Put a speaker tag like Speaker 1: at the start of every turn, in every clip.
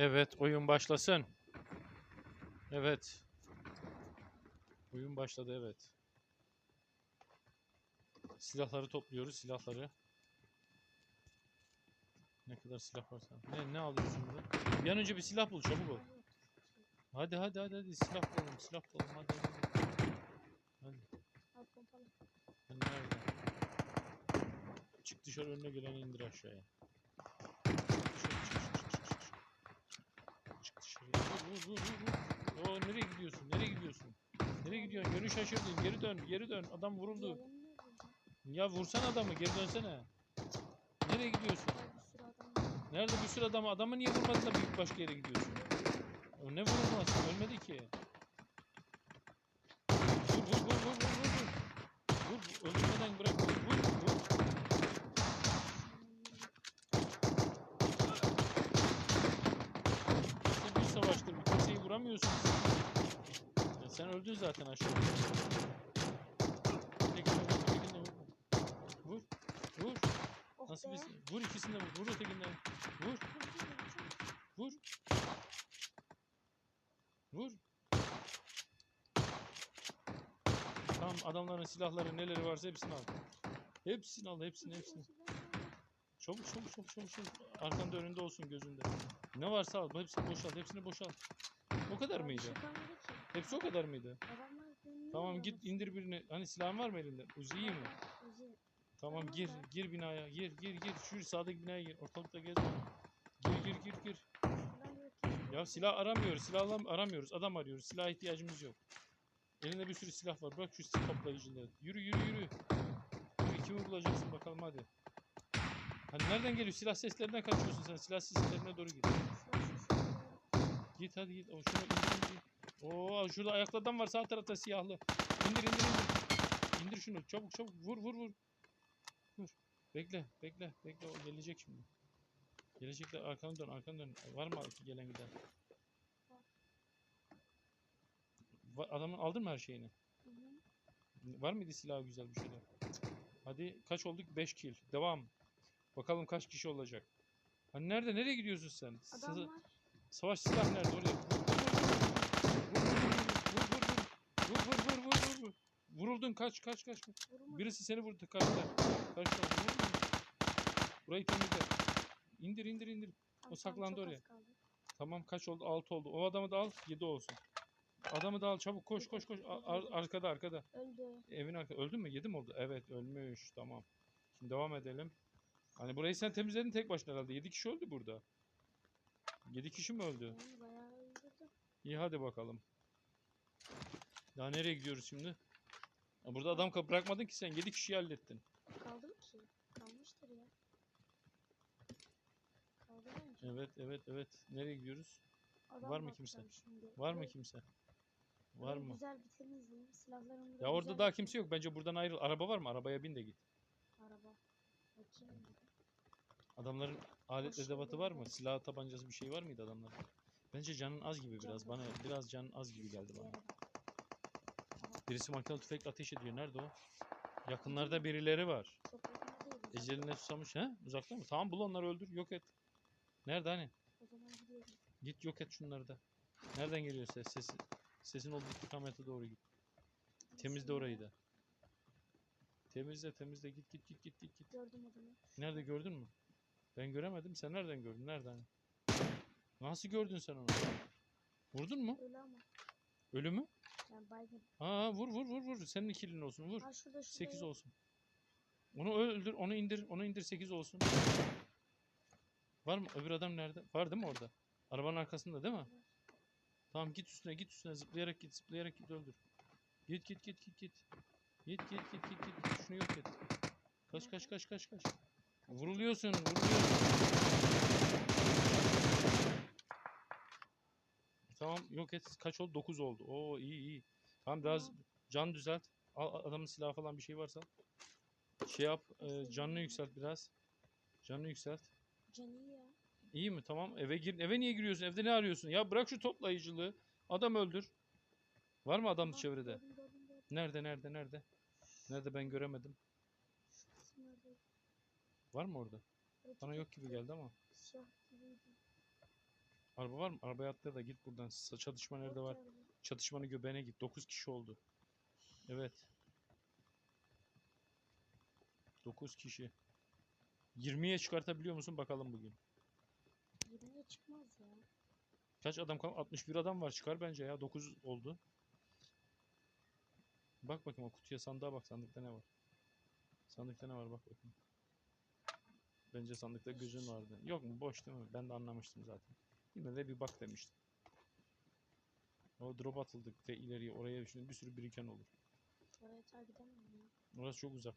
Speaker 1: Evet, oyun başlasın. Evet. Oyun başladı, evet. Silahları topluyoruz, silahları. Ne kadar silah varsa. Ne ne alıyorsun burada? Bir an önce bir silah bul, çabuk ol. Hadi hadi hadi hadi silah bulalım, silah bulalım hadi hadi. Hadi. Hadi nerede? Çık dışarı önüne geleni indir aşağıya. Çık dışarı, çık, çık, çık, çık. Çık dışarıya. Vur vur vur vur. Oo, nereye gidiyorsun? Nereye gidiyorsun? Nereye gidiyorsun? Yönü şaşırdın. Geri dön, geri dön. Adam vuruldu. Ya vursan adamı, geri dönsene. Nereye gidiyorsun?
Speaker 2: Adam.
Speaker 1: Nerede bir sürü adamı? Adamı niye vurmadın da büyük başka yere gidiyorsun? O ne vurulması? Ölmedi ki. Vur vur vur vur vur vur. Vur, vur öldürmeden bırak. Vur vur vur. İşte bir savaştır. Bir kimseyi vuramıyorsun. Öldün zaten aşağıda. Tekinde vur, vur. Vur, vur.
Speaker 2: Oh
Speaker 1: Nasıl bir... Vur ikisini de vur. Vur ötekinden. Vur, vur. Vur. Tamam adamların silahları neleri varsa hepsini al. Hepsini al, hepsini, hepsini. Çabuk çabuk çabuk çabuk çabuk. Arkanda önünde olsun gözünde. Ne varsa al. Hepsini boşalt. Hepsini boşalt. O kadar mıydı? Hepsi o kadar mıydı? Tamam git indir birini. Hani silahın var mı elinde? Uzi iyi mi?
Speaker 2: Uzi.
Speaker 1: Tamam
Speaker 2: Tamam
Speaker 1: gir. Gir binaya. Gir gir gir. Şu sağdaki binaya gir. Ortalıkta gezme. Gir gir gir gir.
Speaker 2: Yok.
Speaker 1: Ya silah aramıyoruz. Silah alam- aramıyoruz. Adam arıyoruz. Silah ihtiyacımız yok. Elinde bir sürü silah var. Bırak şu silah toplayıcıları. Yürü yürü yürü. Yürü kimi bulacaksın bakalım hadi. Hani nereden geliyor? Silah seslerinden kaçıyorsun sen. Silah seslerine doğru git. Git hadi git. O şunu indir indir. Oo şurada ayaklı adam var sağ tarafta siyahlı. İndir indir indir. İndir şunu çabuk çabuk vur vur vur. Vur. Bekle bekle bekle o gelecek şimdi. Gelecekler arkanı dön arkanı dön. Var mı gelen giden? Va- Adamın aldın mı her şeyini?
Speaker 2: Hı hı.
Speaker 1: Var mıydı silahı güzel bir şeyler? Hadi kaç olduk? 5 kill. Devam. Bakalım kaç kişi olacak. Hani nerede? Nereye gidiyorsun sen?
Speaker 2: Adam var.
Speaker 1: Savaş silah nerede? Oraya. Vuruldun kaç kaç kaç.
Speaker 2: Vurma.
Speaker 1: Birisi seni vurdu karşıda. Karşıda? Burayı temizle. İndir indir indir.
Speaker 2: Tamam,
Speaker 1: o saklandı oraya. Tamam kaç oldu? 6 oldu. O adamı da al 7 olsun. Adamı da al çabuk koş koş koş. Ar- arkada arkada.
Speaker 2: Öldü.
Speaker 1: Evin arkada. Öldün mü? 7 mi oldu? Evet ölmüş. Tamam. Şimdi devam edelim. Hani burayı sen temizledin tek başına herhalde. 7 kişi öldü burada. 7 kişi mi öldü?
Speaker 2: Bayağı öldürdü.
Speaker 1: İyi hadi bakalım. Daha nereye gidiyoruz şimdi? Ya burada adam kap- bırakmadın ki sen. 7 kişiyi hallettin.
Speaker 2: Kaldı mı ki? Kalmıştır ya. Kaldı bence.
Speaker 1: Evet evet evet. Nereye gidiyoruz?
Speaker 2: Adam
Speaker 1: Var mı
Speaker 2: bakacağım
Speaker 1: kimse?
Speaker 2: Şimdi.
Speaker 1: Var mı kimse? Var mı?
Speaker 2: Güzel bir temizleyeyim. Silahlarımı da
Speaker 1: Ya orada
Speaker 2: güzel
Speaker 1: daha
Speaker 2: bir-
Speaker 1: kimse yok. Bence buradan ayrıl. Araba var mı? Arabaya bin de git.
Speaker 2: Araba. Bakayım.
Speaker 1: Adamların alet
Speaker 2: Hoş
Speaker 1: edevatı var mı? Silah tabancası bir şey var mıydı adamların? Bence canın az gibi biraz. Bana
Speaker 2: az.
Speaker 1: biraz canın az gibi geldi bana. Birisi makinalı tüfekle ateş ediyor. Nerede o? Yakınlarda birileri var. Eceline susamış. He? Uzakta mı? Tamam bul onları öldür. Yok et. Nerede hani?
Speaker 2: O zaman gidiyorum.
Speaker 1: Git yok et şunları da. Nereden geliyor ses? Sesi, sesin olduğu istikamete doğru git. Temizle orayı da. Temizle temizle git git git git git git.
Speaker 2: Gördüm adamı.
Speaker 1: Nerede gördün mü? Ben göremedim. Sen nereden gördün? Nereden? Nasıl gördün sen onu? Vurdun mu?
Speaker 2: Öyle ama.
Speaker 1: Ölü mü?
Speaker 2: Yani baygın.
Speaker 1: Ha vur vur vur vur. Senin ikilin olsun. Vur.
Speaker 2: Ha şurada şurada.
Speaker 1: 8
Speaker 2: yok.
Speaker 1: olsun. Onu öldür, onu indir, onu indir 8 olsun. Var mı? Öbür adam nerede? Var değil mi orada? Arabanın arkasında değil mi?
Speaker 2: Var.
Speaker 1: Tamam git üstüne git üstüne zıplayarak git zıplayarak git öldür. Git git git git git. Git git git git git. Şunu yok et. Kaç kaç kaç kaç kaç. Vuruluyorsun vuruluyorsun. Tamam yok et. Kaç oldu? 9 oldu. Oo iyi iyi. Tamam biraz
Speaker 2: Tamam.
Speaker 1: can düzelt. Al adamın silahı falan bir şey varsa. Şey yap. e, canını yükselt biraz. Canını yükselt.
Speaker 2: Canı iyi ya.
Speaker 1: İyi mi? Tamam. Eve gir. Eve niye giriyorsun? Evde ne arıyorsun? Ya bırak şu toplayıcılığı. Adam öldür. Var mı adam çevrede? Nerede nerede nerede? Nerede ben göremedim. Var mı orada? Bana yok gibi geldi ama. Araba var mı? Arabaya atla da git buradan. Çatışma nerede var? Çatışmanın göbeğine git. 9 kişi oldu. Evet. 9 kişi. 20'ye çıkartabiliyor musun bakalım bugün.
Speaker 2: 20'ye çıkmaz ya.
Speaker 1: Kaç adam kaldı? 61 adam var çıkar bence ya. 9 oldu. Bak bakayım o kutuya sandığa bak. Sandıkta ne var? Sandıkta ne var bak bakayım. Bence sandıkta gözün vardı. Yok mu? Boş değil mi? Ben de anlamıştım zaten. Yine de bir bak demiştim. O drop atıldık ve ileriye oraya şimdi bir sürü biriken olur.
Speaker 2: Oraya ta gidemem ya.
Speaker 1: Orası çok uzak.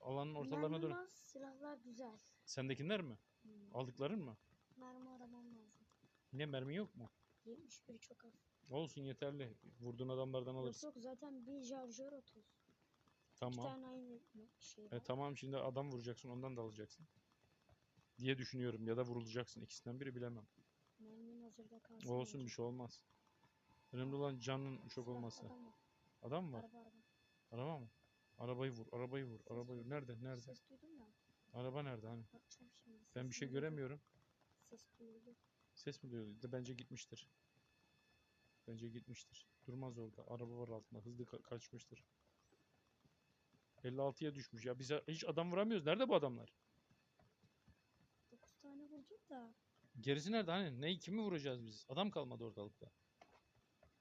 Speaker 1: Alanın ortalarına
Speaker 2: az, silahlar güzel.
Speaker 1: Sendekiler mi?
Speaker 2: Hmm.
Speaker 1: Aldıkların mı?
Speaker 2: Mermi aramam lazım.
Speaker 1: Ne mermi yok mu?
Speaker 2: 71 çok az.
Speaker 1: Olsun yeterli. Vurduğun adamlardan
Speaker 2: Yok
Speaker 1: alırsın.
Speaker 2: yok zaten bir şarjör 30. İki
Speaker 1: Tamam.
Speaker 2: tane aynı şey var.
Speaker 1: E tamam şimdi adam vuracaksın ondan da alacaksın. Diye düşünüyorum ya da vurulacaksın. İkisinden biri bilemem.
Speaker 2: Hazırda kalsın.
Speaker 1: Olsun bir şey olmaz. Önemli olan canın çok olması.
Speaker 2: Adam
Speaker 1: mı var?
Speaker 2: Araba araba.
Speaker 1: Araba mı? Arabayı vur, arabayı vur, arabayı vur. Nerede? Nerede?
Speaker 2: Ses duydum da.
Speaker 1: Araba nerede hani?
Speaker 2: Bakacağım şimdi.
Speaker 1: Ben bir şey göremiyorum.
Speaker 2: Ses duyuldu.
Speaker 1: Ses mi duyuyor? De Bence gitmiştir. Bence gitmiştir. Durmaz orada. Araba var altında. Hızlı ka- kaçmıştır. 56'ya düşmüş ya. Biz hiç adam vuramıyoruz. Nerede bu adamlar?
Speaker 2: 9 tane vurdum da.
Speaker 1: Gerisi nerede? Hani neyi kimi vuracağız biz? Adam kalmadı ortalıkta.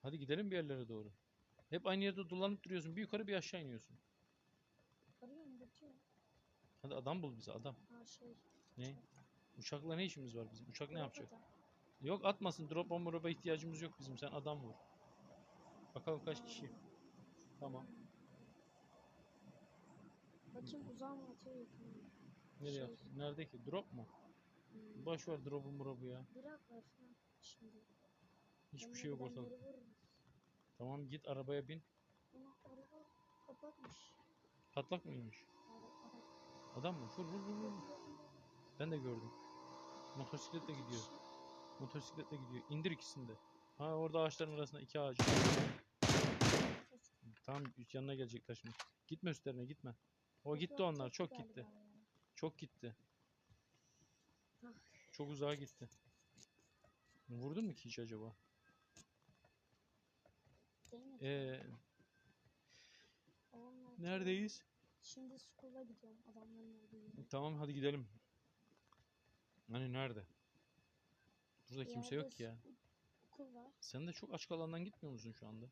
Speaker 1: Hadi gidelim bir yerlere doğru. Hep aynı yerde dolanıp duruyorsun. Bir yukarı bir aşağı iniyorsun.
Speaker 2: Arıyorum.
Speaker 1: Hadi adam bul bize adam.
Speaker 2: Ha şey.
Speaker 1: Ne? Uçakla ne işimiz var bizim? Uçak ne yapacak?
Speaker 2: adam.
Speaker 1: Yok atmasın. Drop bomb roba ihtiyacımız yok bizim. Sen adam vur. Bakalım kaç kişi. Tamam.
Speaker 2: Bakayım uzağa mı atıyor yakın mı?
Speaker 1: Nereye
Speaker 2: Şey.
Speaker 1: Nerede ki? Drop mu?
Speaker 2: Hmm.
Speaker 1: Boş ver drop'u murobu ya.
Speaker 2: Bırak şimdi.
Speaker 1: Hiçbir şey yok
Speaker 2: ortada.
Speaker 1: Tamam git arabaya bin.
Speaker 2: Ama araba kapatmış.
Speaker 1: Patlak mıymış? Adam mı? Vur vur vur vur. Ben de gördüm. Motosikletle gidiyor. Motosikletle gidiyor. İndir ikisini de. Ha orada ağaçların arasında iki ağaç. Üst yanına gelecekler şimdi. Gitme üstlerine gitme. O gitti onlar. Çok gitti. Çok gitti. Çok uzağa gitti. Vurdun mu ki hiç acaba? Ee, neredeyiz?
Speaker 2: Şimdi school'a gidiyorum adamların olduğu yere.
Speaker 1: Tamam hadi gidelim. Hani nerede? Burada
Speaker 2: Bir
Speaker 1: kimse
Speaker 2: yerde
Speaker 1: yok ki ya.
Speaker 2: Okul var.
Speaker 1: Sen de çok açık alandan gitmiyor musun şu anda?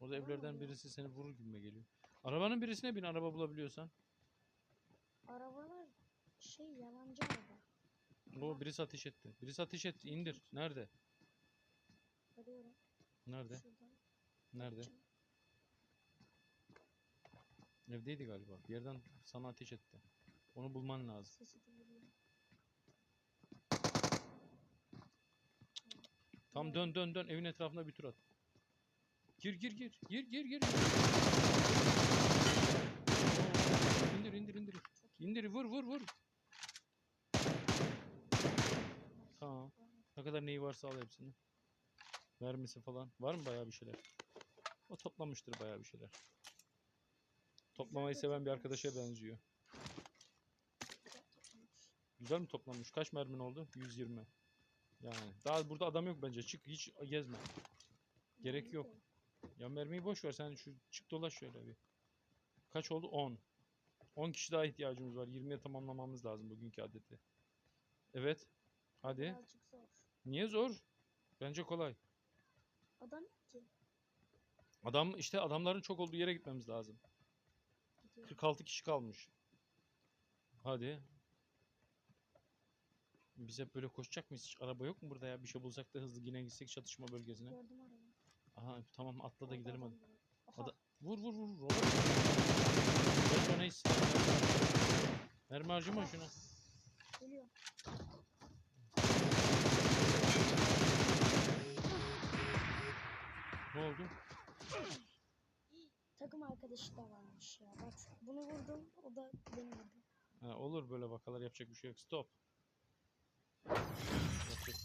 Speaker 1: Orada
Speaker 2: Var
Speaker 1: evlerden
Speaker 2: ya.
Speaker 1: birisi seni vurur gibime geliyor. Arabanın birisine bin araba bulabiliyorsan.
Speaker 2: Arabalar şey yalancı araba.
Speaker 1: O birisi ateş etti. Birisi ateş etti. İndir. Nerede?
Speaker 2: Arıyorum.
Speaker 1: Nerede?
Speaker 2: Şuradan.
Speaker 1: Nerede? Evdeydi galiba. Bir yerden sana ateş etti. Onu bulman lazım.
Speaker 2: Sesi duyuluyor.
Speaker 1: Tam dön dön dön evin etrafında bir tur at. Gir gir gir. Gir gir gir. İndir indir indir. İndir vur vur vur. Tamam. Ne kadar neyi varsa al hepsini. Vermesi falan. Var mı bayağı bir şeyler? O toplamıştır bayağı bir şeyler. Toplamayı seven bir arkadaşa benziyor.
Speaker 2: Güzel
Speaker 1: mi toplamış? Kaç mermin oldu? 120. Yani daha burada adam yok bence. Çık hiç gezme. Gerek
Speaker 2: Yani
Speaker 1: yok. Ya mermiyi boş ver sen şu çık dolaş şöyle bir. Kaç oldu? 10. 10 kişi daha ihtiyacımız var. 20'ye tamamlamamız lazım bugünkü adeti. Evet. Hadi. Niye zor? Bence kolay.
Speaker 2: Adam yok ki.
Speaker 1: Adam işte adamların çok olduğu yere gitmemiz lazım.
Speaker 2: Gidiyor.
Speaker 1: 46 kişi kalmış. Hadi. Biz hep böyle koşacak mıyız? Hiç araba yok mu burada ya? Bir şey bulsak da hızlı yine gitsek çatışma bölgesine.
Speaker 2: Gördüm arabayı.
Speaker 1: Aha tamam atla da
Speaker 2: Orada
Speaker 1: gidelim hadi.
Speaker 2: adam var. Aha,
Speaker 1: Ada- Vur vur vur. Robert. Geç hiç. Mermi harcama şuna.
Speaker 2: Geliyor. Arkadaşı da varmış ya. Bak bunu vurdum. O da beni.
Speaker 1: Ha, olur böyle vakalar yapacak bir şey yok. Stop.